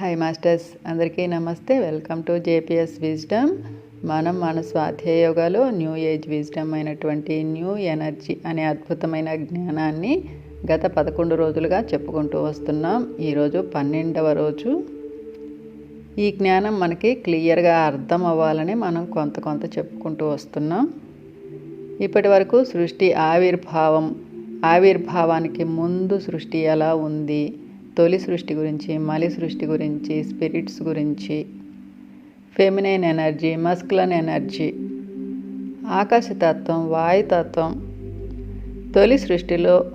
Hi masters అందరికీ నమస్తే. Welcome to JPS wisdom మనం మన స్వాధ్యాయ యోగాలో న్యూ ఏజ్ విజ్డమ్ అయినటువంటి న్యూ ఎనర్జీ అనే అద్భుతమైన జ్ఞానాన్ని గత పదకొండు రోజులుగా చెప్పుకుంటూ వస్తున్నాం. ఈరోజు పన్నెండవ రోజు. ఈ జ్ఞానం మనకి క్లియర్గా అర్థం అవ్వాలని మనం కొంత కొంత చెప్పుకుంటూ వస్తున్నాం. ఇప్పటి వరకు సృష్టి ఆవిర్భావం ఆవిర్భావానికి ముందు సృష్టి ఎలా ఉంది? తొలి సృష్టి గురించి మలి సృష్టి గురించి స్పిరిట్స్ గురించి ఫెమినైన్ ఎనర్జీ మస్కులన్ ఎనర్జీ ఆకాశతత్వం వాయుతత్వం. తొలి సృష్టిలో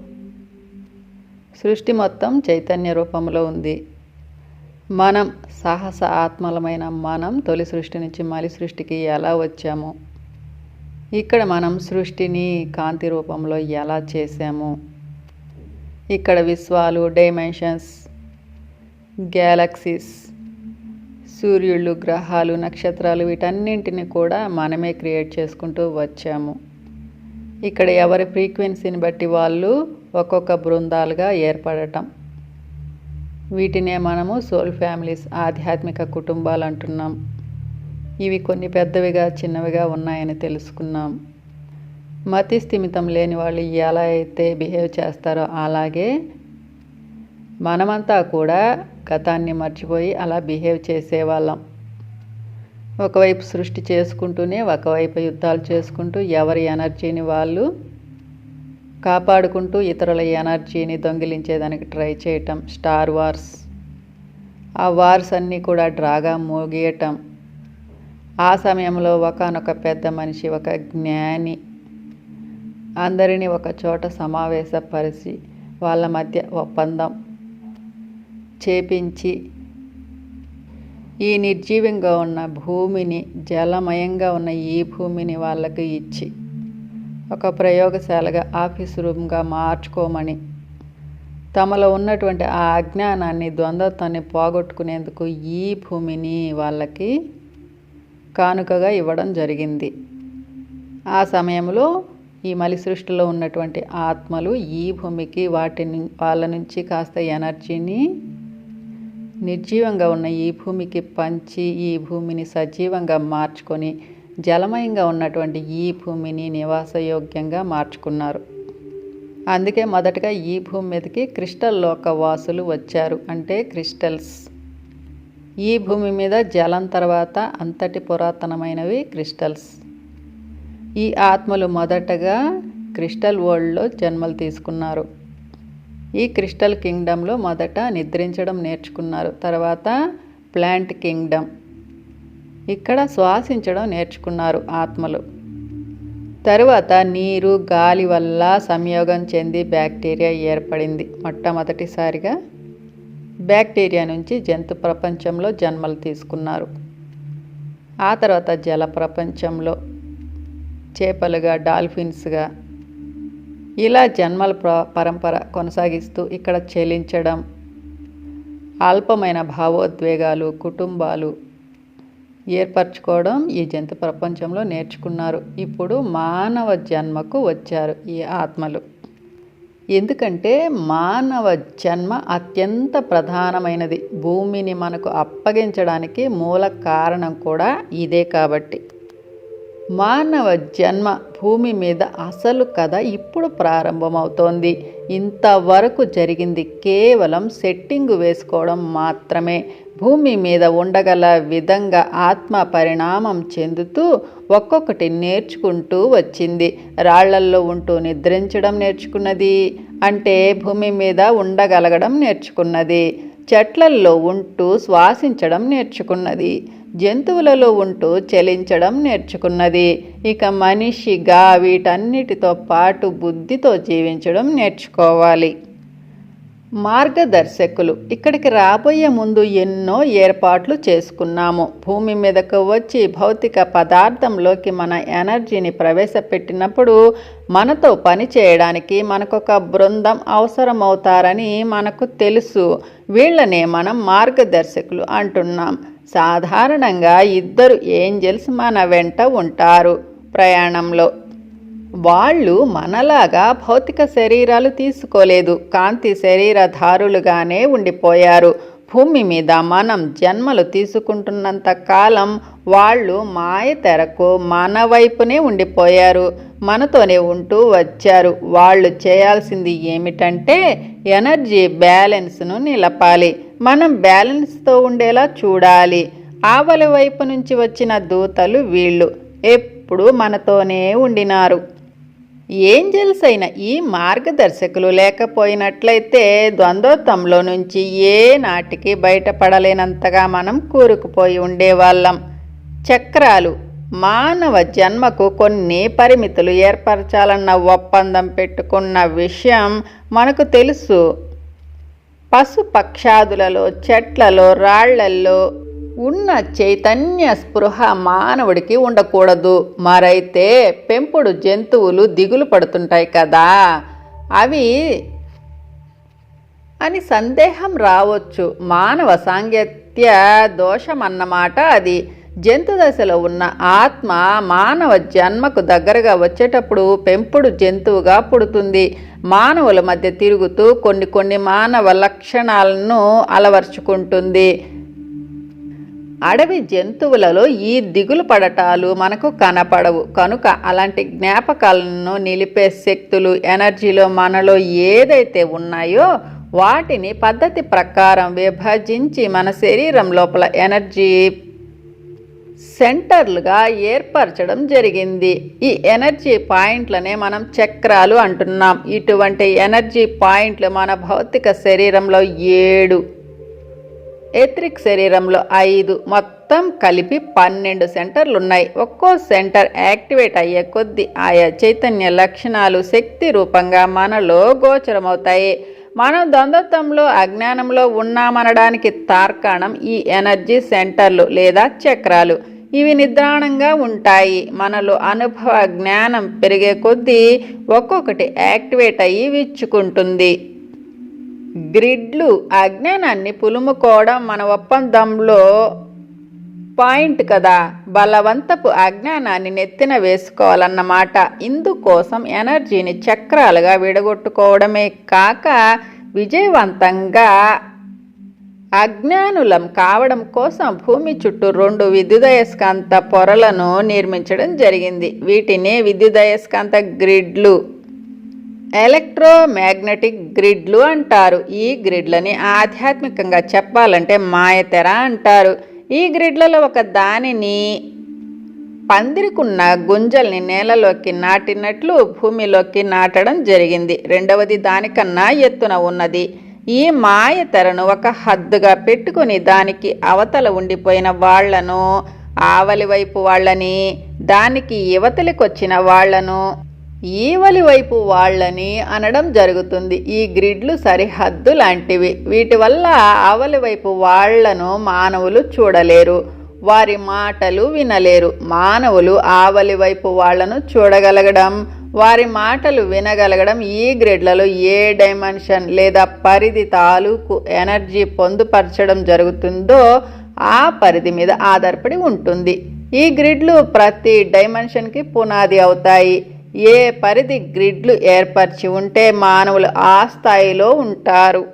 సృష్టి మొత్తం చైతన్య రూపంలో ఉంది. మనం సాహస ఆత్మలమైన మనం తొలి సృష్టి నుంచి మలి సృష్టికి ఎలా వచ్చాము? ఇక్కడ మనం సృష్టిని కాంతి రూపంలో ఎలా చేసాము ఇక్కడ విశ్వాలు డైమెన్షన్స్ గ్యాలక్సీస్ సూర్యుళ్ళు గ్రహాలు నక్షత్రాలు వీటన్నింటిని కూడా మనమే క్రియేట్ చేసుకుంటూ వచ్చాము. ఇక్కడ ఎవరి ఫ్రీక్వెన్సీని బట్టి వాళ్ళు ఒక్కొక్క బృందాలుగా ఏర్పడటం. వీటినే మనము సోల్ ఫ్యామిలీస్ ఆధ్యాత్మిక కుటుంబాలు అంటున్నాం. ఇవి కొన్ని పెద్దవిగా చిన్నవిగా ఉన్నాయని తెలుసుకున్నాం. మతి స్థిమితం లేని వాళ్ళు ఎలా అయితే బిహేవ్ చేస్తారో అలాగే మనమంతా కూడా గతాన్ని మర్చిపోయి అలా బిహేవ్ చేసేవాళ్ళం. ఒకవైపు సృష్టి చేసుకుంటూనే ఒకవైపు యుద్ధాలు చేసుకుంటూ ఎవరి ఎనర్జీని వాళ్ళు కాపాడుకుంటూ ఇతరుల ఎనర్జీని దొంగిలించేదానికి ట్రై చేయటం స్టార్ వార్స్. ఆ వార్స్ అన్నీ కూడా డ్రాగా మోగియటం. ఆ సమయంలో ఒకనొక పెద్ద మనిషి ఒక జ్ఞాని అందరినీ ఒక చోట సమావేశపరిచి వాళ్ళ మధ్య ఒప్పందం చేపించి ఈ నిర్జీవంగా ఉన్న భూమిని జలమయంగా ఉన్న ఈ భూమిని వాళ్ళకి ఇచ్చి ఒక ప్రయోగశాలగా ఆఫీస్ రూమ్గా మార్చుకోమని తమలో ఉన్నటువంటి ఆ అజ్ఞానాన్ని ద్వంద్వత్వాన్ని పోగొట్టుకునేందుకు ఈ భూమిని వాళ్ళకి కానుకగా ఇవ్వడం జరిగింది. ఆ సమయంలో ఈ మలి సృష్టిలో ఉన్నటువంటి ఆత్మలు ఈ భూమికి వాటిని వాళ్ళ నుంచి కాస్త ఎనర్జీని నిర్జీవంగా ఉన్న ఈ భూమికి పంచి ఈ భూమిని సజీవంగా మార్చుకొని జలమయంగా ఉన్నటువంటి ఈ భూమిని నివాసయోగ్యంగా మార్చుకున్నారు. అందుకే మొదటగా ఈ భూమి మీదకి క్రిస్టల్ లోక వాసులు వచ్చారు. అంటే క్రిస్టల్స్. ఈ భూమి మీద జలం తర్వాత అంతటి పురాతనమైనవి క్రిస్టల్స్. ఈ ఆత్మలు మొదటగా క్రిస్టల్ వరల్డ్లో జన్మలు తీసుకున్నారు. ఈ క్రిస్టల్ కింగ్డంలో మొదట నిద్రించడం నేర్చుకున్నారు. తర్వాత ప్లాంట్ కింగ్డమ్ ఇక్కడ శ్వాసించడం నేర్చుకున్నారు ఆత్మలు. తరువాత నీరు గాలి వల్ల సంయోగం చెంది బ్యాక్టీరియా ఏర్పడింది. మొట్టమొదటిసారిగా బ్యాక్టీరియా నుంచి జంతు ప్రపంచంలో జన్మలు తీసుకున్నారు. ఆ తర్వాత జల ప్రపంచంలో. చేపలుగా డాల్ఫిన్స్గా ఇలా జన్మల ప్ర పరంపర కొనసాగిస్తూ ఇక్కడ చెలించడం అల్పమైన భావోద్వేగాలు కుటుంబాలు ఏర్పరచుకోవడం ఈ జంతు ప్రపంచంలో నేర్చుకున్నారు. ఇప్పుడు మానవ జన్మకు వచ్చారు ఈ ఆత్మలు. ఎందుకంటే మానవ జన్మ అత్యంత ప్రధానమైనది. భూమిని మనకు అప్పగించడానికి మూల కారణం కూడా ఇదే కాబట్టి. మానవ జన్మ భూమి మీద అసలు కథ ఇప్పుడు ప్రారంభమవుతోంది. ఇంతవరకు జరిగింది కేవలం సెట్టింగ్ వేసుకోవడం మాత్రమే. భూమి మీద ఉండగల విధంగా ఆత్మ పరిణామం చెందుతూ ఒక్కొక్కటి నేర్చుకుంటూ వచ్చింది. రాళ్ళల్లో ఉంటూ నిద్రించడం నేర్చుకున్నది అంటే భూమి మీద ఉండగలగడం నేర్చుకున్నది. చెట్లల్లో ఉంటూ శ్వాసించడం నేర్చుకున్నది. జంతువులలో ఉంటూ చలించడం నేర్చుకున్నది. ఇక మనిషిగా వీటన్నిటితో పాటు బుద్ధితో జీవించడం నేర్చుకోవాలి. మార్గదర్శకులు ఇక్కడికి రాబోయే ముందు ఎన్నో ఏర్పాట్లు చేసుకున్నాము. భూమి మీదకు వచ్చి భౌతిక పదార్థంలోకి మన ఎనర్జీని ప్రవేశపెట్టినప్పుడు మనతో పని చేయడానికి మనకొక బృందం అవసరమవుతారని మనకు తెలుసు. వీళ్ళనే మనం మార్గదర్శకులు అంటున్నాం. సాధారణంగా ఇద్దరు ఏంజల్స్ మన వెంట ఉంటారు ప్రయాణంలో. వాళ్ళు మనలాగా భౌతిక శరీరాలు తీసుకోలేదు. కాంతి శరీరధారులుగానే ఉండిపోయారు. భూమి మీద మనం జన్మలు తీసుకుంటున్నంత కాలం వాళ్ళు మాయ తెరకు మన వైపునే ఉండిపోయారు మనతోనే ఉంటూ వచ్చారు. వాళ్ళు చేయాల్సింది ఏమిటంటే ఎనర్జీ బ్యాలెన్స్ను నిలపాలి. మనం బ్యాలెన్స్తో ఉండేలా చూడాలి. ఆవలి వైపు నుంచి వచ్చిన దూతలు వీళ్ళు. ఎప్పుడు మనతోనే ఉండినారు. ఏంజల్స్ అయిన ఈ మార్గదర్శకులు లేకపోయినట్లయితే ద్వంద్వత్వంలో నుంచి ఏ నాటికి బయటపడలేనంతగా మనం కూరుకుపోయి ఉండేవాళ్ళం. చక్రాలు మానవ జన్మకు కొన్ని పరిమితులు ఏర్పరచాలన్న ఒప్పందం పెట్టుకున్న విషయం మనకు తెలుసు. పశుపక్షాదులలో చెట్లలో రాళ్ళల్లో ఉన్న చైతన్య స్పృహ మానవుడికి ఉండకూడదు. మరైతే పెంపుడు జంతువులు దిగులు పడుతుంటాయి కదా. అవి అని సందేహం రావచ్చు. మానవ సాంగత్య దోషమన్నమాట అది. జంతు దశలో ఉన్న ఆత్మ మానవ జన్మకు దగ్గరగా వచ్చేటప్పుడు పెంపుడు జంతువుగా పుడుతుంది. మానవుల మధ్య తిరుగుతూ కొన్ని కొన్ని మానవ లక్షణాలను అలవర్చుకుంటుంది. అడవి జంతువులలో ఈ దిగులు పడటాలు మనకు కనపడవు. కనుక అలాంటి జ్ఞాపకాలను నిలిపే శక్తులు ఎనర్జీలో మనలో ఏదైతే ఉన్నాయో వాటిని పద్ధతి ప్రకారం విభజించి మన శరీరం లోపల ఎనర్జీ సెంటర్లుగా ఏర్పరచడం జరిగింది. ఈ ఎనర్జీ పాయింట్లనే మనం చక్రాలు అంటున్నాం. ఇటువంటి ఎనర్జీ పాయింట్లు మన భౌతిక శరీరంలో ఏడు. ఎత్రిక్ శరీరంలో ఐదు మొత్తం కలిపి పన్నెండు సెంటర్లు ఉన్నాయి ఒక్కో సెంటర్ యాక్టివేట్ అయ్యే కొద్దీ ఆయా చైతన్య లక్షణాలు శక్తి రూపంగా మనలో గోచరమవుతాయి. మనం ద్వంద్వత్వంలో అజ్ఞానంలో ఉన్నామనడానికి తార్కాణం ఈ ఎనర్జీ సెంటర్లు లేదా చక్రాలు. ఇవి నిద్రాణంగా ఉంటాయి. మనలో అనుభవ జ్ఞానం పెరిగే కొద్దీ ఒక్కొక్కటి యాక్టివేట్ అయ్యి విచ్చుకుంటుంది. గ్రిడ్లు అజ్ఞానాన్ని పులుముకోవడం మన ఒప్పందంలో పాయింట్ కదా. బలవంతపు అజ్ఞానాన్ని నెత్తిన వేసుకోవాలన్నమాట. ఇందుకోసం ఎనర్జీని చక్రాలుగా విడగొట్టుకోవడమే కాక విజయవంతంగా అజ్ఞానులం కావడం కోసం భూమి చుట్టూ రెండు విద్యుదయస్కాంత పొరలను నిర్మించడం జరిగింది. వీటిని విద్యుదయస్కాంత గ్రిడ్లు. ఎలక్ట్రోమాగ్నెటిక్ గ్రిడ్లు అంటారు. ఈ గ్రిడ్లని ఆధ్యాత్మికంగా చెప్పాలంటే మాయతెర అంటారు. ఈ గ్రిడ్లలో ఒక దానిని పందిరికున్న గుంజల్ని నేలలోకి నాటినట్లు భూమిలోకి నాటడం జరిగింది. రెండవది దానికన్నా ఎత్తున ఉన్నది. ఈ మాయ తెరను ఒక హద్దుగా పెట్టుకుని దానికి అవతల ఉండిపోయిన వాళ్ళను ఆవలి వైపు వాళ్ళని దానికి యువతలికొచ్చిన వాళ్ళను ఈవలి వైపు వాళ్ళని అనడం జరుగుతుంది. ఈ గ్రిడ్లు సరిహద్దు లాంటివి. వీటి వల్ల అవలి వైపు వాళ్ళను మానవులు చూడలేరు. వారి మాటలు వినలేరు. మానవులు ఆవలి వైపు వాళ్ళను చూడగలగడం వారి మాటలు వినగలగడం ఈ గ్రిడ్లలో ఏ డైమెన్షన్ లేదా పరిధి తాలూకు ఎనర్జీ పొందుపరచడం జరుగుతుందో ఆ పరిధి మీద ఆధారపడి ఉంటుంది. ఈ గ్రిడ్లు ప్రతి డైమెన్షన్కి పునాది అవుతాయి. ఏ పరిధి గ్రిడ్లు ఏర్పరిచి ఉంటే మానవులు ఆ స్థాయిలో ఉంటారు?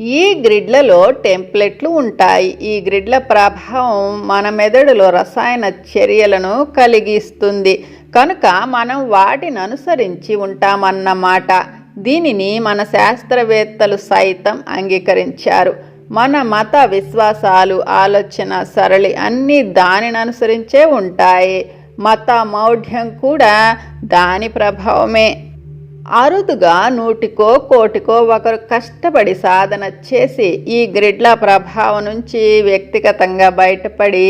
ఈ గ్రిడ్లలో టెంప్లెట్లు ఉంటాయి. ఈ గ్రిడ్ల ప్రభావం మన మెదడులో రసాయన చర్యలను కలిగిస్తుంది. కనుక మనం వాటిని అనుసరించి ఉంటామన్నమాట. దీనిని మన శాస్త్రవేత్తలు సైతం అంగీకరించారు. మన మత విశ్వాసాలు ఆలోచన సరళి అన్నీ దానిని అనుసరించే ఉంటాయి. మత మౌఢ్యం కూడా దాని ప్రభావమే. అరుదుగా నూటికో కోటికో ఒకరు కష్టపడి సాధన చేసి ఈ గ్రిడ్ల ప్రభావం నుంచి వ్యక్తిగతంగా బయటపడి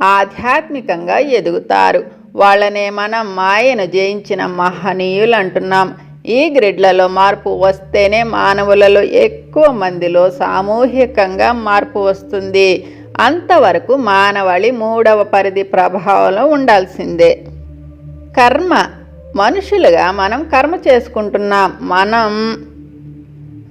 ఆధ్యాత్మికంగా ఎదుగుతారు. వాళ్ళనే మనం మాయను జయించిన మహనీయులు అంటున్నాం ఈ గ్రిడ్లలో మార్పు వస్తేనే మానవులలో ఎక్కువ మందిలో సామూహికంగా మార్పు వస్తుంది. అంతవరకు మానవాళి మూడవ పరిధి ప్రభావంలో ఉండాల్సిందే. కర్మ. మనుషులుగా మనం కర్మ చేసుకుంటున్నాం. మనం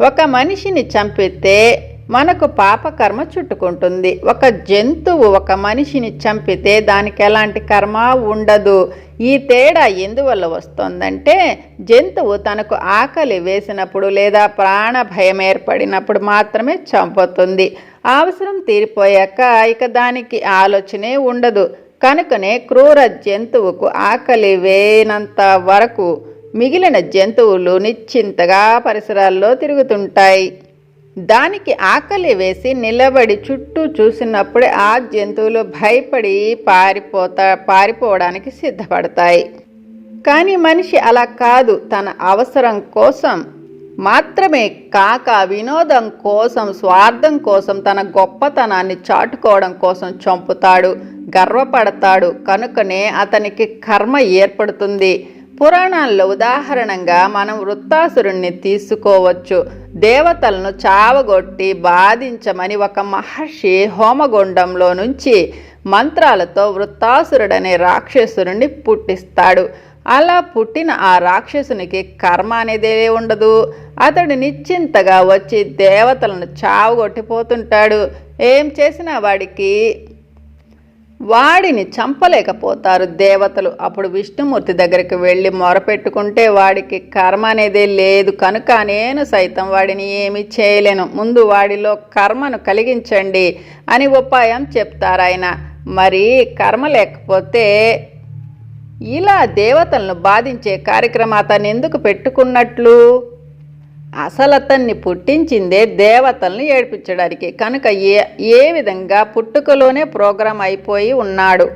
ఒక మనిషిని చంపితే మనకు పాపకర్మ చుట్టుకుంటుంది. ఒక జంతువు ఒక మనిషిని చంపితే దానికి ఎలాంటి కర్మ ఉండదు. ఈ తేడా ఎందువల్ల వస్తుందంటే జంతువు తనకు ఆకలి వేసినప్పుడు లేదా ప్రాణ భయం ఏర్పడినప్పుడు మాత్రమే చంపుతుంది. అవసరం తీరిపోయాక ఇక దానికి ఆలోచనే ఉండదు. కనుకనే క్రూర జంతువుకు ఆకలి వేనంత వరకు మిగిలిన జంతువులు నిశ్చింతగా పరిసరాల్లో తిరుగుతుంటాయి. దానికి ఆకలి వేసి నిలబడి చుట్టూ చూసినప్పుడే ఆ జంతువులు భయపడి పారిపోతా పారిపోవడానికి సిద్ధపడతాయి. కానీ మనిషి అలా కాదు. తన అవసరం కోసం మాత్రమే కాక వినోదం కోసం స్వార్థం కోసం తన గొప్పతనాన్ని చాటుకోవడం కోసం చంపుతాడు గర్వపడతాడు. కనుకనే అతనికి కర్మ ఏర్పడుతుంది. పురాణాల్లో ఉదాహరణంగా మనం వృత్తాసురుణ్ణి తీసుకోవచ్చు. దేవతలను చావగొట్టి బాధించమని ఒక మహర్షి హోమగుండంలో నుంచి మంత్రాలతో వృత్తాసురుడనే రాక్షసురుణ్ణి పుట్టిస్తాడు. అలా పుట్టిన ఆ రాక్షసునికి కర్మ అనేదే ఉండదు. అతడు నిశ్చింతగా వచ్చి దేవతలను చావగొట్టిపోతుంటాడు. ఏం చేసినా వాడికి వాడిని చంపలేకపోతారు దేవతలు. అప్పుడు విష్ణుమూర్తి దగ్గరికి వెళ్ళి మొరపెట్టుకుంటే వాడికి కర్మ అనేదే లేదు. కనుక నేను సైతం వాడిని ఏమి చేయలేను. ముందు వాడిలో కర్మను కలిగించండి అని ఉపాయం చెప్తారు ఆయన మరి కర్మ లేకపోతే ఇలా దేవతలను బాధించే కార్యక్రమం అతను ఎందుకు పెట్టుకున్నట్లు? అసలు అతన్ని పుట్టించిందే దేవతలను ఏడ్పించడానికి. కనుక ఏ ఏ విధంగా పుట్టుకలోనే ప్రోగ్రాం అయిపోయి ఉన్నాడు.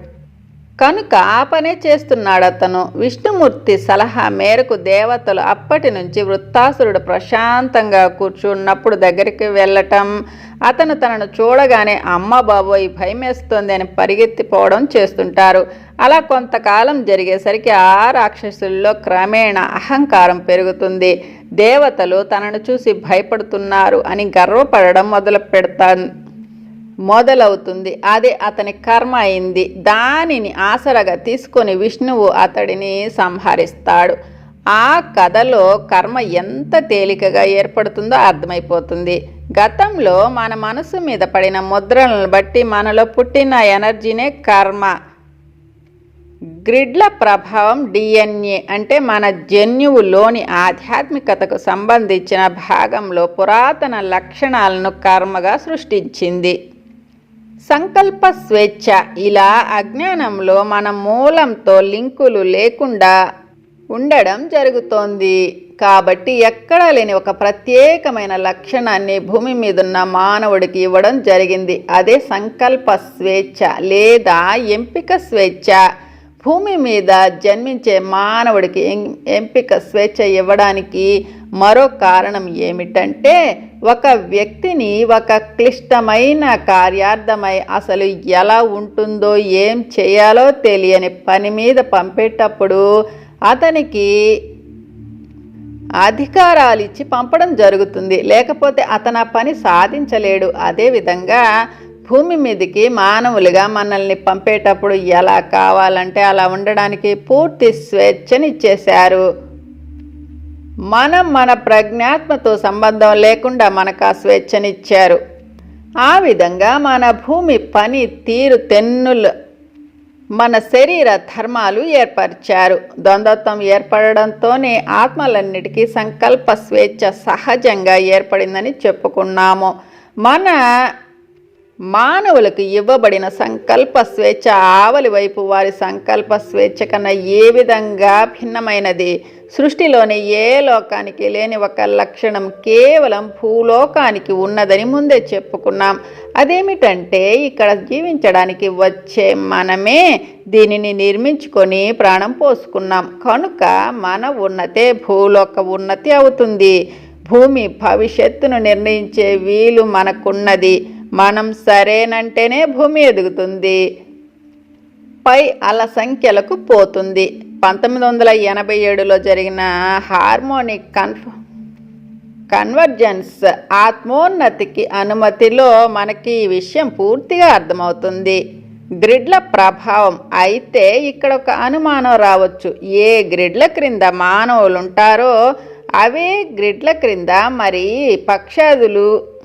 కనుక ఆ పనే చేస్తున్నాడు అతను విష్ణుమూర్తి సలహా మేరకు దేవతలు అప్పటి నుంచి వృత్తాసురుడు ప్రశాంతంగా కూర్చున్నప్పుడు దగ్గరికి వెళ్ళటం అతను తనను చూడగానే అమ్మ బాబోయ్ భయమేస్తోంది అని పరిగెత్తిపోవడం చేస్తుంటారు. అలా కొంతకాలం జరిగేసరికి ఆ రాక్షసుల్లో క్రమేణా అహంకారం పెరుగుతుంది. దేవతలు తనను చూసి భయపడుతున్నారు అని గర్వపడడం మొదలు పెడతాను మొదలవుతుంది. అది అతని కర్మ అయింది. దానిని ఆసరగా తీసుకొని విష్ణువు అతడిని సంహరిస్తాడు. ఆ కథలో కర్మ ఎంత తేలికగా ఏర్పడుతుందో అర్థమైపోతుంది. గతంలో మన మనసు మీద పడిన ముద్రలను బట్టి మనలో పుట్టిన ఎనర్జీనే కర్మ. గ్రిడ్ల ప్రభావం డిఎన్ఏ అంటే మన జన్యువులోని ఆధ్యాత్మికతకు సంబంధించిన భాగంలో పురాతన లక్షణాలను కర్మగా సృష్టించింది. సంకల్ప స్వేచ్ఛ. ఇలా అజ్ఞానంలో మన మూలంతో లింకులు లేకుండా ఉండడం జరుగుతోంది. కాబట్టి ఎక్కడా లేని ఒక ప్రత్యేకమైన లక్షణాన్ని భూమి మీదున్న మానవుడికి ఇవ్వడం జరిగింది. అదే సంకల్ప స్వేచ్ఛ లేదా ఎంపిక స్వేచ్ఛ. భూమి మీద జన్మించే మానవుడికి ఎం- ఎంపిక స్వేచ్ఛ ఇవ్వడానికి మరో కారణం ఏమిటంటే ఒక వ్యక్తిని ఒక క్లిష్టమైన కార్యార్థమై అసలు ఎలా ఉంటుందో ఏం చేయాలో తెలియని పని మీద పంపేటప్పుడు అతనికి అధికారాలు ఇచ్చి పంపడం జరుగుతుంది. లేకపోతే అతను ఆ పని సాధించలేడు. అదేవిధంగా భూమి మీదకి మానవులుగా మనల్ని పంపేటప్పుడు ఎలా కావాలంటే అలా ఉండడానికి పూర్తి స్వేచ్ఛనిచ్చేశారు మనం మన ప్రజ్ఞాత్మతో సంబంధం లేకుండా మనకు ఆ స్వేచ్ఛనిచ్చారు. ఆ విధంగా మన భూమి పని తీరు తెన్నులు మన శరీర ధర్మాలు ఏర్పరిచారు. ద్వంద్వత్వం ఏర్పడడంతోనే ఆత్మలన్నిటికీ సంకల్ప స్వేచ్ఛ సహజంగా ఏర్పడిందని చెప్పుకున్నాము. మన మానవులకు ఇవ్వబడిన సంకల్ప స్వేచ్ఛ ఆవలి వైపు వారి సంకల్ప స్వేచ్ఛ కన్నా ఏ విధంగా భిన్నమైనది? సృష్టిలోని ఏ లోకానికి లేని ఒక లక్షణం కేవలం భూలోకానికి ఉన్నదని ముందే చెప్పుకున్నాం. అదేమిటంటే ఇక్కడ జీవించడానికి వచ్చే మనమే దీనిని నిర్మించుకొని ప్రాణం పోసుకున్నాం. కనుక మన ఉన్నతే భూలోక ఉన్నతి అవుతుంది. భూమి భవిష్యత్తును నిర్ణయించే వీలు మనకున్నది. మనం సరేనంటేనే భూమి ఎదుగుతుంది. పై అల సంఖ్యలకు పోతుంది. పంతొమ్మిది వందల ఎనభై ఏడులో జరిగిన హార్మోనిక్ కన్ఫ కన్వర్జెన్స్ ఆత్మోన్నతికి అనుమతిలో మనకి ఈ విషయం పూర్తిగా అర్థమవుతుంది. గ్రిడ్ల ప్రభావం అయితే ఇక్కడ ఒక అనుమానం రావచ్చు. ఏ గ్రిడ్ల క్రింద మానవులు ఉంటారో అవే గ్రిడ్ల క్రింద మరి పక్షాదులు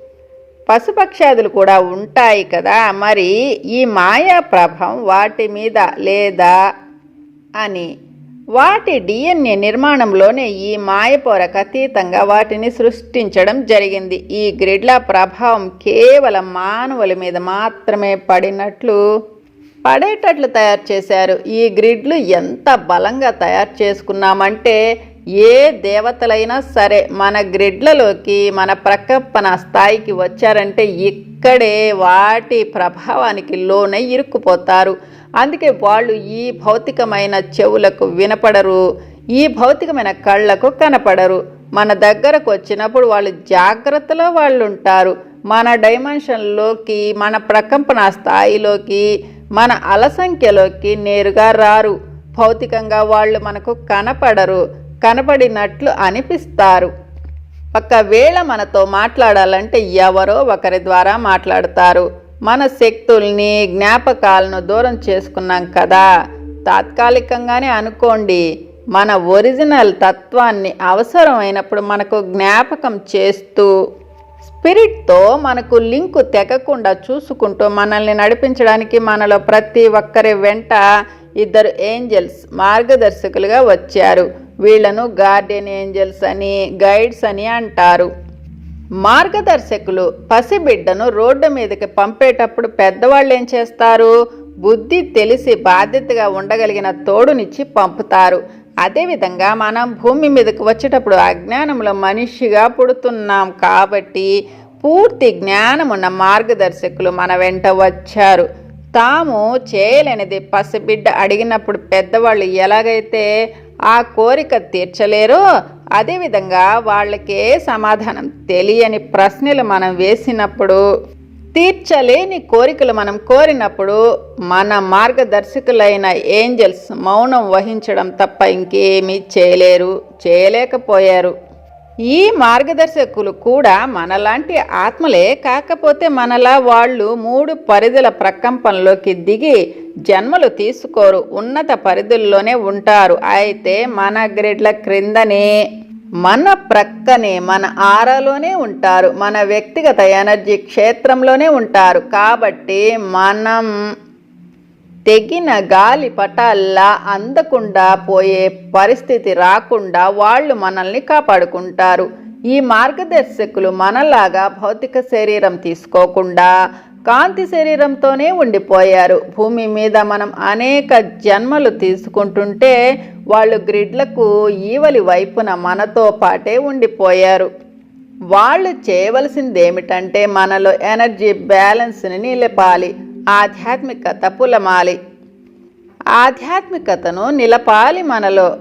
పశుపక్షాదులు కూడా ఉంటాయి కదా. మరి ఈ మాయా ప్రభావం వాటి మీద లేదా అని. వాటి డిఎన్ఏ నిర్మాణంలోనే ఈ మాయపోరకు అతీతంగా వాటిని సృష్టించడం జరిగింది. ఈ గ్రిడ్ల ప్రభావం కేవలం మానవుల మీద మాత్రమే పడినట్లు పడేటట్లు తయారు చేశారు. ఈ గ్రిడ్లు ఎంత బలంగా తయారు చేసుకున్నామంటే ఏ దేవతలైనా సరే మన గ్రిడ్లలోకి మన ప్రకప్పన స్థాయికి వచ్చారంటే ఇక్కడే వాటి ప్రభావానికి లోనై ఇరుక్కుపోతారు. అందుకే వాళ్ళు ఈ భౌతికమైన చెవులకు వినపడరు ఈ భౌతికమైన కళ్ళకు కనపడరు. మన దగ్గరకు వచ్చినప్పుడు వాళ్ళు జాగ్రత్తలో వాళ్ళు ఉంటారు మన డైమెన్షన్లోకి మన ప్రకంపన స్థాయిలోకి మన అలసంఖ్యలోకి నేరుగా రారు. భౌతికంగా వాళ్ళు మనకు కనపడరు. కనపడినట్లు అనిపిస్తారు. ఒకవేళ మనతో మాట్లాడాలంటే ఎవరో ఒకరి ద్వారా మాట్లాడతారు. మన శక్తుల్ని జ్ఞాపకాలను దూరం చేసుకున్నాం కదా. తాత్కాలికంగానే అనుకోండి మన ఒరిజినల్ తత్వాన్ని అవసరమైనప్పుడు మనకు జ్ఞాపకం చేస్తూ స్పిరిట్తో మనకు లింకు తెగకుండా చూసుకుంటూ మనల్ని నడిపించడానికి మనలో ప్రతి ఒక్కరి వెంట ఇద్దరు ఏంజల్స్ మార్గదర్శకులుగా వచ్చారు. వీళ్ళను గార్డెన్ ఏంజల్స్ అని గైడ్స్ అని అంటారు. మార్గదర్శకులు పసిబిడ్డను రోడ్డు మీదకి పంపేటప్పుడు పెద్దవాళ్ళు ఏం చేస్తారు? బుద్ధి తెలిసి బాధ్యతగా ఉండగలిగిన తోడునిచ్చి పంపుతారు. అదేవిధంగా మనం భూమి మీదకి వచ్చేటప్పుడు అజ్ఞానంలో మనిషిగా పుడుతున్నాం కాబట్టి పూర్తి జ్ఞానమున్న మార్గదర్శకులు మన వెంట వచ్చారు. తాము చేయలేనిది పసిబిడ్డ అడిగినప్పుడు పెద్దవాళ్ళు ఎలాగైతే ఆ కోరిక తీర్చలేరో. అదేవిధంగా వాళ్ళకే సమాధానం తెలియని ప్రశ్నలు మనం వేసినప్పుడు తీర్చలేని కోరికలు మనం కోరినప్పుడు మన మార్గదర్శకులైన ఏంజల్స్ మౌనం వహించడం తప్ప ఇంకేమీ చేయలేరు చేయలేకపోయారు. ఈ మార్గదర్శకులు కూడా మనలాంటి ఆత్మలే కాకపోతే మనలా వాళ్ళు మూడు పరిధుల ప్రకంపంలోకి దిగి జన్మలు తీసుకోరు ఉన్నత పరిధుల్లోనే ఉంటారు. అయితే మన గ్రిడ్ల క్రిందనే మన ప్రక్కనే మన ఆరాలోనే ఉంటారు. మన వ్యక్తిగత ఎనర్జీ క్షేత్రంలోనే ఉంటారు. కాబట్టి మనం తెగిన గాలి పటాల్లా అందకుండా పోయే పరిస్థితి రాకుండా వాళ్ళు మనల్ని కాపాడుకుంటారు. ఈ మార్గదర్శకులు మనలాగా భౌతిక శరీరం తీసుకోకుండా కాంతి శరీరంతోనే ఉండిపోయారు. భూమి మీద మనం అనేక జన్మలు తీసుకుంటుంటే వాళ్ళు గ్రిడ్లకు ఈవలి వైపున మనతో పాటే ఉండిపోయారు. వాళ్ళు చేయవలసింది ఏమిటంటే మనలో ఎనర్జీ బ్యాలెన్స్ని నిలపాలి. ఆధ్యాత్మికత పులమాలి ఆధ్యాత్మికతను నిలపాలి మనలో.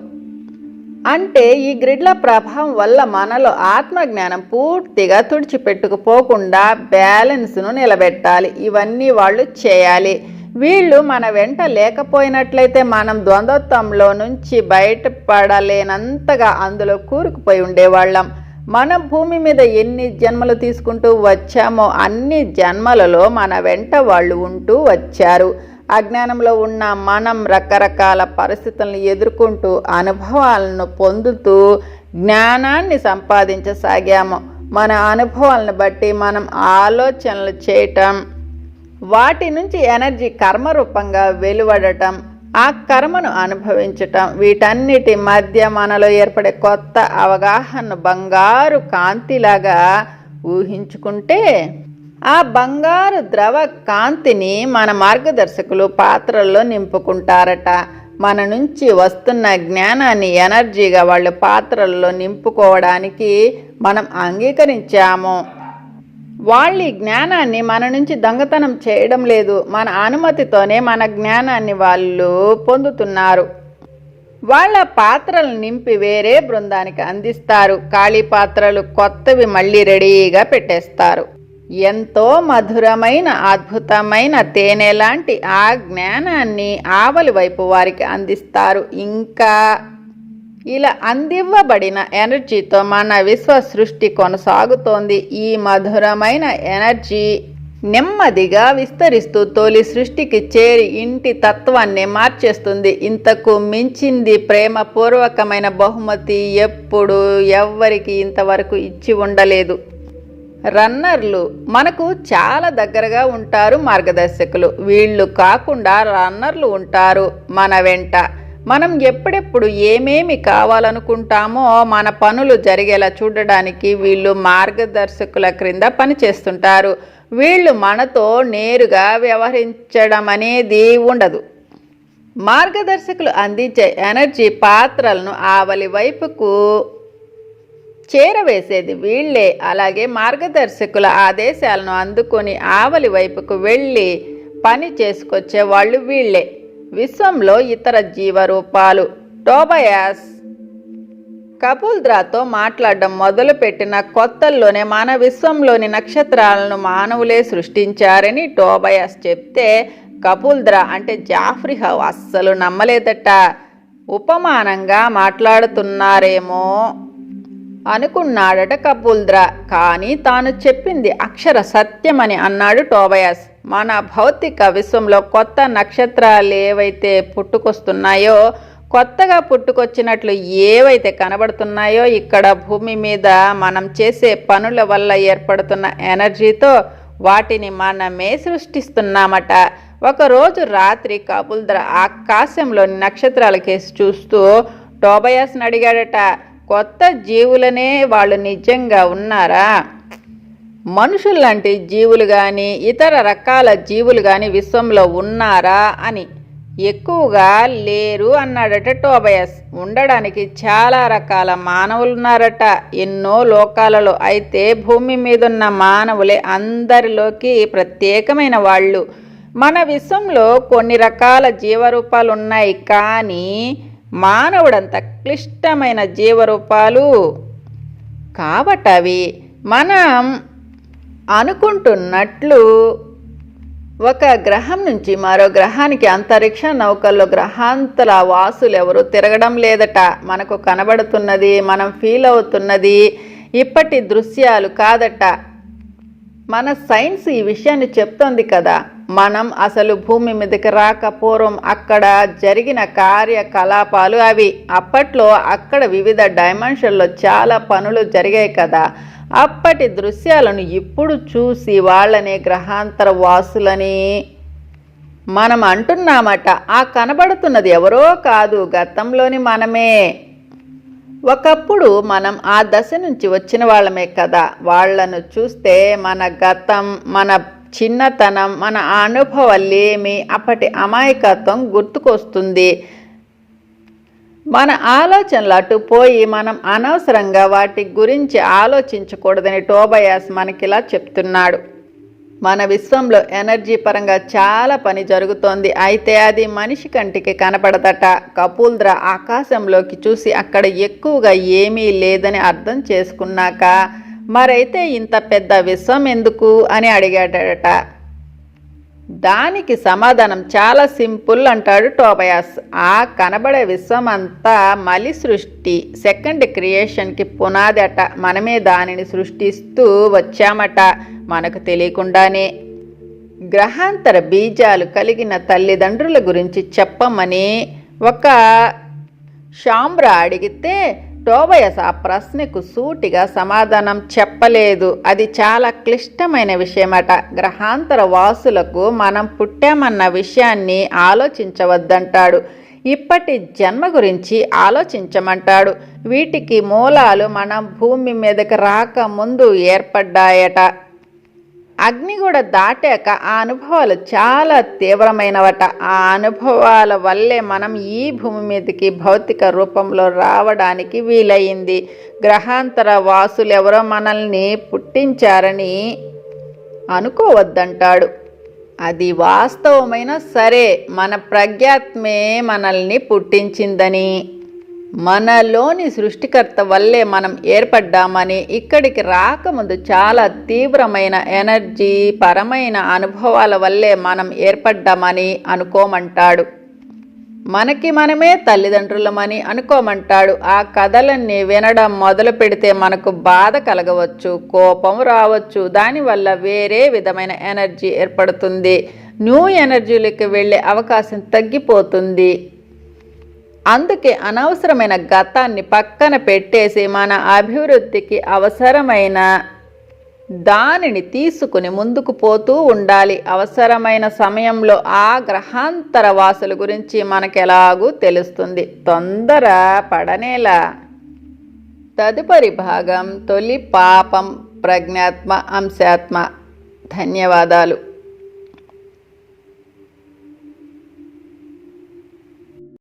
అంటే ఈ గ్రిడ్ల ప్రభావం వల్ల మనలో ఆత్మజ్ఞానం పూర్తిగా తుడిచిపెట్టుకుపోకుండా బ్యాలెన్స్ను నిలబెట్టాలి. ఇవన్నీ వాళ్ళు చేయాలి. వీళ్ళు మన వెంట లేకపోయినట్లయితే మనం ద్వంద్వత్వంలో నుంచి బయటపడలేనంతగా అందులో కూరుకుపోయి ఉండేవాళ్ళం. మన భూమి మీద ఎన్ని జన్మలు తీసుకుంటూ వచ్చామో అన్ని జన్మలలో మన వెంట వాళ్ళు ఉంటూ వచ్చారు. అజ్ఞానంలో ఉన్న మనం రకరకాల పరిస్థితులను ఎదుర్కొంటూ అనుభవాలను పొందుతూ జ్ఞానాన్ని సంపాదించసాగాము. మన అనుభవాలను బట్టి మనం ఆలోచనలు చేయటం వాటి నుంచి ఎనర్జీ కర్మరూపంగా వెలువడటం ఆ కర్మను అనుభవించటం వీటన్నిటి మధ్య మనలో ఏర్పడే కొత్త అవగాహన బంగారు కాంతిలాగా ఊహించుకుంటే ఆ బంగారు ద్రవ కాంతిని మన మార్గదర్శకులు పాత్రల్లో నింపుకుంటారట. మన నుంచి వస్తున్న జ్ఞానాన్ని ఎనర్జీగా వాళ్ళు పాత్రల్లో నింపుకోవడానికి మనం అంగీకరించాము. వాళ్ళ ఈ జ్ఞానాన్ని మన నుంచి దొంగతనం చేయడం లేదు. మన అనుమతితోనే మన జ్ఞానాన్ని వాళ్ళు పొందుతున్నారు. వాళ్ళ పాత్రలు నింపి వేరే బృందానికి అందిస్తారు. ఖాళీ పాత్రలు కొత్తవి మళ్ళీ రెడీగా పెట్టేస్తారు. ఎంతో మధురమైన అద్భుతమైన తేనె లాంటి ఆ జ్ఞానాన్ని ఆవలి వైపు వారికి అందిస్తారు. ఇంకా ఇలా అందివ్వబడిన ఎనర్జీతో మన విశ్వ సృష్టి కొనసాగుతోంది. ఈ మధురమైన ఎనర్జీ నెమ్మదిగా విస్తరిస్తూ తొలి సృష్టికి చేరి ఇంటి తత్వాన్ని మార్చేస్తుంది. ఇంతకు మించింది ప్రేమపూర్వకమైన బహుమతి ఎప్పుడు ఎవ్వరికి ఇంతవరకు ఇచ్చి ఉండలేదు. రన్నర్లు మనకు చాలా దగ్గరగా ఉంటారు మార్గదర్శకులు. వీళ్ళు కాకుండా రన్నర్లు ఉంటారు మన వెంట. మనం ఎప్పుడెప్పుడు ఏమేమి కావాలనుకుంటామో మన పనులు జరిగేలా చూడడానికి వీళ్ళు మార్గదర్శకుల క్రింద పనిచేస్తుంటారు. వీళ్ళు మనతో నేరుగా వ్యవహరించడం అనేది ఉండదు. మార్గదర్శకులు అందించే ఎనర్జీ పాత్రలను ఆవలి వైపుకు చేరవేసేది వీళ్ళే. అలాగే మార్గదర్శకుల ఆదేశాలను అందుకొని ఆవలి వైపుకు వెళ్ళి పని చేసుకొచ్చే వాళ్ళు వీళ్ళే. విశ్వంలో ఇతర జీవరూపాలు. టోబయాస్ కపుల్ద్రాతో మాట్లాడడం మొదలుపెట్టిన కొత్తల్లోనే మన విశ్వంలోని నక్షత్రాలను మానవులే సృష్టించారని టోబయాస్ చెప్తే కపుల్ద్రా అంటే జాఫ్రీ అస్సలు నమ్మలేదట. ఉపమానంగా మాట్లాడుతున్నారేమో అనుకున్నాడట కపుల్ద్రా. కానీ తాను చెప్పింది అక్షర సత్యమని అన్నాడు టోబయాస్. మన భౌతిక విశ్వంలో కొత్త నక్షత్రాలు ఏవైతే పుట్టుకొస్తున్నాయో కొత్తగా పుట్టుకొచ్చినట్లు ఏవైతే కనబడుతున్నాయో ఇక్కడ భూమి మీద మనం చేసే పనుల వల్ల ఏర్పడుతున్న ఎనర్జీతో వాటిని మనమే సృష్టిస్తున్నామట. ఒకరోజు రాత్రి కపుల్ద్ర ఆకాశంలోని నక్షత్రాల కేసి చూస్తూ టోబయాస్ని అడిగాడట కొత్త జీవులనే వాళ్ళు నిజంగా ఉన్నారా? మనుషుల్లాంటి జీవులు కానీ ఇతర రకాల జీవులు కానీ విశ్వంలో ఉన్నారా అని ఎక్కువగా లేరు అన్నాడట టోబయస్. ఉండడానికి చాలా రకాల మానవులు ఉన్నారట ఎన్నో లోకాలలో అయితే భూమి మీద ఉన్న మానవులే అందరిలోకి ప్రత్యేకమైన వాళ్ళు. మన విశ్వంలో కొన్ని రకాల జీవరూపాలు ఉన్నాయి కానీ మానవుడంత క్లిష్టమైన జీవరూపాలు కాబట్టి అవి మనం అనుకుంటున్నట్లు ఒక గ్రహం నుంచి మరో గ్రహానికి అంతరిక్ష నౌకల్లో గ్రహాంతర వాసులు ఎవరు తిరగడం లేదట. మనకు కనబడుతున్నది మనం ఫీల్ అవుతున్నది ఇప్పటి దృశ్యాలు కాదట. మన సైన్స్ ఈ విషయాన్ని చెప్తోంది కదా. మనం అసలు భూమి మీదకి రాక పూర్వం అక్కడ జరిగిన కార్యకలాపాలు అవి. అప్పట్లో అక్కడ వివిధ డైమెన్షన్లో చాలా పనులు జరిగాయి కదా. అప్పటి దృశ్యాలను ఇప్పుడు చూసి వాళ్ళనే గ్రహాంతర వాసులని. మనం అంటున్నామట ఆ కనబడుతున్నది ఎవరో కాదు గతంలోని మనమే. ఒకప్పుడు మనం ఆ దశ నుంచి వచ్చిన వాళ్ళమే కదా. వాళ్ళను చూస్తే మన గతం మన చిన్నతనం మన అనుభవాలేమి అప్పటి అమాయకత్వం గుర్తుకొస్తుంది. మన ఆలోచనలు అటు పోయి మనం అనవసరంగా వాటి గురించి ఆలోచించకూడదని టోబయాస్ మనకిలా చెప్తున్నాడు. మన విశ్వంలో ఎనర్జీ పరంగా చాలా పని జరుగుతోంది. అయితే అది మనిషి కంటికి కనపడదట. కపూల్ద్ర ఆకాశంలోకి చూసి అక్కడ ఎక్కువగా ఏమీ లేదని అర్థం చేసుకున్నాక మరైతే ఇంత పెద్ద విశ్వం ఎందుకు? అని అడిగాడట. దానికి సమాధానం చాలా సింపుల్ అంటాడు టోబయాస్. ఆ కనబడే విశ్వం అంతా మలి సృష్టి. సెకండ్ క్రియేషన్కి పునాది అట మనమే దానిని సృష్టిస్తూ వచ్చామట. మనకు తెలియకుండానే. గ్రహాంతర బీజాలు కలిగిన తల్లిదండ్రుల గురించి చెప్పమని ఒక షాంబ్ర అడిగితే టోబయస్ ఆ ప్రశ్నకు సూటిగా సమాధానం చెప్పలేదు. అది చాలా క్లిష్టమైన విషయమట. గ్రహాంతర వాసులకు మనం పుట్టామన్న విషయాన్ని ఆలోచించవద్దంటాడు. ఇప్పటి జన్మ గురించి ఆలోచించమంటాడు. వీటికి మూలాలు మనం భూమి మీదకి రాకముందు ఏర్పడ్డాయట. అగ్ని కూడా దాటాక ఆ అనుభవాలు చాలా తీవ్రమైనవట. ఆ అనుభవాల వల్లే మనం ఈ భూమి మీదకి భౌతిక రూపంలో రావడానికి వీలయ్యింది గ్రహాంతర వాసులు ఎవరో మనల్ని పుట్టించారని అనుకోవద్దంటాడు. అది వాస్తవమైన సరే మన ప్రజ్ఞాత్మే మనల్ని పుట్టించిందని. మనలోని సృష్టికర్త వల్లే మనం ఏర్పడ్డామని ఇక్కడికి రాకముందు చాలా తీవ్రమైన ఎనర్జీ పరమైన అనుభవాల వల్లే మనం ఏర్పడ్డామని అనుకోమంటాడు. మనకి మనమే తల్లిదండ్రులమని అనుకోమంటాడు. ఆ కథలన్నీ వినడం మొదలు పెడితే మనకు బాధ కలగవచ్చు కోపం రావచ్చు. దానివల్ల వేరే విధమైన ఎనర్జీ ఏర్పడుతుంది. న్యూ ఎనర్జీలకు వెళ్ళే అవకాశం తగ్గిపోతుంది. అందుకే అనవసరమైన గతాన్ని పక్కన పెట్టేసి మన అభివృద్ధికి అవసరమైన దానిని తీసుకుని ముందుకు పోతూ ఉండాలి. అవసరమైన సమయంలో ఆ గ్రహాంతర వాసుల గురించి మనకెలాగూ తెలుస్తుంది. తొందర పడనేలా. తదుపరి భాగం తొలి పాపం ప్రజ్ఞాత్మ అంశాత్మ. ధన్యవాదాలు.